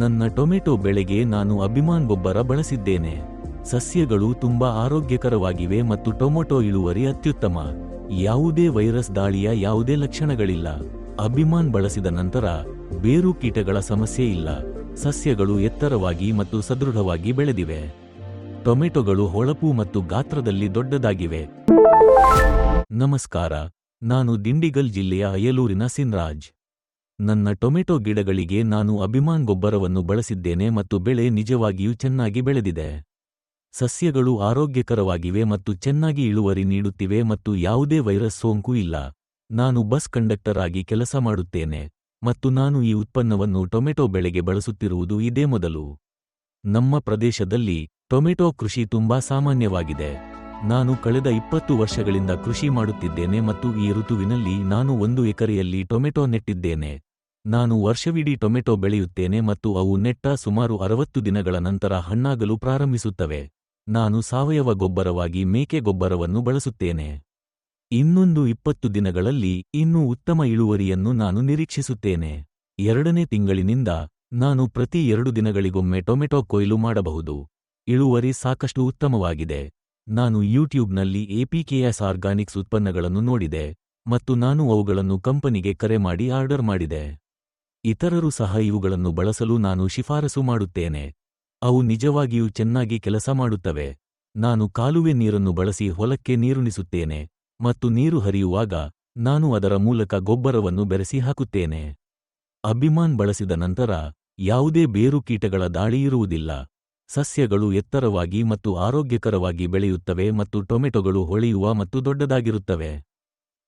ನನ್ನ ಟೊಮೆಟೊ ಬೆಳೆಗೆ ನಾನು ಅಭಿಮಾನ್ ಗೊಬ್ಬರ ಬಳಸಿದ್ದೇನೆ. ಸಸ್ಯಗಳು ತುಂಬಾ ಆರೋಗ್ಯಕರವಾಗಿವೆ ಮತ್ತು ಟೊಮೆಟೊ ಇಳುವರಿ ಅತ್ಯುತ್ತಮ. ಯಾವುದೇ ವೈರಸ್ ದಾಳಿಯ ಯಾವುದೇ ಲಕ್ಷಣಗಳಿಲ್ಲ. ಅಭಿಮಾನ್ ಬಳಸಿದ ನಂತರ ಬೇರು ಕೀಟಗಳ ಸಮಸ್ಯೆ ಇಲ್ಲ. ಸಸ್ಯಗಳು ಎತ್ತರವಾಗಿ ಮತ್ತು ಸದೃಢವಾಗಿ ಬೆಳೆದಿವೆ. ಟೊಮೆಟೊಗಳು ಹೊಳಪು ಮತ್ತು ಗಾತ್ರದಲ್ಲಿ ದೊಡ್ಡದಾಗಿವೆ. ನಮಸ್ಕಾರ. ನಾನು ದಿಂಡಿಗಲ್ ಜಿಲ್ಲೆಯ ಅಯಲೂರಿನ ಸಿನ್ರಾಜ್. ನನ್ನ ಟೊಮೆಟೊ ಗಿಡಗಳಿಗೆ ನಾನು ಅಭಿಮಾನ್ ಗೊಬ್ಬರವನ್ನು ಬಳಸಿದ್ದೇನೆ ಮತ್ತು ಬೆಳೆ ನಿಜವಾಗಿಯೂ ಚೆನ್ನಾಗಿ ಬೆಳೆದಿದೆ. ಸಸ್ಯಗಳು ಆರೋಗ್ಯಕರವಾಗಿವೆ ಮತ್ತು ಚೆನ್ನಾಗಿ ಇಳುವರಿ ನೀಡುತ್ತಿವೆ ಮತ್ತು ಯಾವುದೇ ವೈರಸ್ ಸೋಂಕು ಇಲ್ಲ. ನಾನು ಬಸ್ ಕಂಡಕ್ಟರ್ ಆಗಿ ಕೆಲಸ ಮಾಡುತ್ತೇನೆ ಮತ್ತು ನಾನು ಈ ಉತ್ಪನ್ನವನ್ನು ಟೊಮೆಟೊ ಬೆಳೆಗೆ ಬಳಸುತ್ತಿರುವುದು ಇದೇ ಮೊದಲು. ನಮ್ಮ ಪ್ರದೇಶದಲ್ಲಿ ಟೊಮೆಟೊ ಕೃಷಿ ತುಂಬಾ ಸಾಮಾನ್ಯವಾಗಿದೆ. ನಾನು ಕಳೆದ ಇಪ್ಪತ್ತು ವರ್ಷಗಳಿಂದ ಕೃಷಿ ಮಾಡುತ್ತಿದ್ದೇನೆ ಮತ್ತು ಈ ಋತುವಿನಲ್ಲಿ ನಾನು ಒಂದು ಎಕರೆಯಲ್ಲಿ ಟೊಮೆಟೊ ನೆಟ್ಟಿದ್ದೇನೆ. ನಾನು ವರ್ಷವಿಡೀ ಟೊಮೆಟೊ ಬೆಳೆಯುತ್ತೇನೆ ಮತ್ತು ಅವು ನೆಟ್ಟ ಸುಮಾರು ಅರವತ್ತು ದಿನಗಳ ನಂತರ ಹಣ್ಣಾಗಲು ಪ್ರಾರಂಭಿಸುತ್ತವೆ. ನಾನು ಸಾವಯವ ಗೊಬ್ಬರವಾಗಿ ಮೇಕೆ ಗೊಬ್ಬರವನ್ನು ಬಳಸುತ್ತೇನೆ. ಇನ್ನೊಂದು ಇಪ್ಪತ್ತು ದಿನಗಳಲ್ಲಿ ಇನ್ನೂ ಉತ್ತಮ ಇಳುವರಿಯನ್ನು ನಾನು ನಿರೀಕ್ಷಿಸುತ್ತೇನೆ. ಎರಡನೇ ತಿಂಗಳಿನಿಂದ ನಾನು ಪ್ರತಿ ಎರಡು ದಿನಗಳಿಗೊಮ್ಮೆ ಟೊಮೆಟೊ ಕೊಯ್ಲು ಮಾಡಬಹುದು. ಇಳುವರಿ ಸಾಕಷ್ಟು ಉತ್ತಮವಾಗಿದೆ. ನಾನು ಯೂಟ್ಯೂಬ್ನಲ್ಲಿ ಎಪಿಕೆಎಸ್ ಆರ್ಗಾನಿಕ್ಸ್ ಉತ್ಪನ್ನಗಳನ್ನು ನೋಡಿದೆ ಮತ್ತು ನಾನು ಅವುಗಳನ್ನು ಕಂಪನಿಗೆ ಕರೆ ಮಾಡಿ ಆರ್ಡರ್ ಮಾಡಿದೆ. ಇತರರು ಸಹ ಇವುಗಳನ್ನು ಬಳಸಲು ನಾನು ಶಿಫಾರಸು ಮಾಡುತ್ತೇನೆ. ಅವು ನಿಜವಾಗಿಯೂ ಚೆನ್ನಾಗಿ ಕೆಲಸ ಮಾಡುತ್ತವೆ. ನಾನು ಕಾಲುವೆ ನೀರನ್ನು ಬಳಸಿ ಹೊಲಕ್ಕೆ ನೀರುಣಿಸುತ್ತೇನೆ ಮತ್ತು ನೀರು ಹರಿಯುವಾಗ ನಾನು ಅದರ ಮೂಲಕ ಗೊಬ್ಬರವನ್ನು ಬೆರೆಸಿ ಹಾಕುತ್ತೇನೆ. ಅಭಿಮಾನ್ ಬಳಸಿದ ನಂತರ ಯಾವುದೇ ಬೇರು ಕೀಟಗಳ ದಾಳಿಯಿರುವುದಿಲ್ಲ ಸಸ್ಯಗಳು ಎತ್ತರವಾಗಿ ಮತ್ತು ಆರೋಗ್ಯಕರವಾಗಿ ಬೆಳೆಯುತ್ತವೆ ಮತ್ತು ಟೊಮೆಟೊಗಳು ಹೊಳೆಯುವ ಮತ್ತು ದೊಡ್ಡದಾಗಿರುತ್ತವೆ.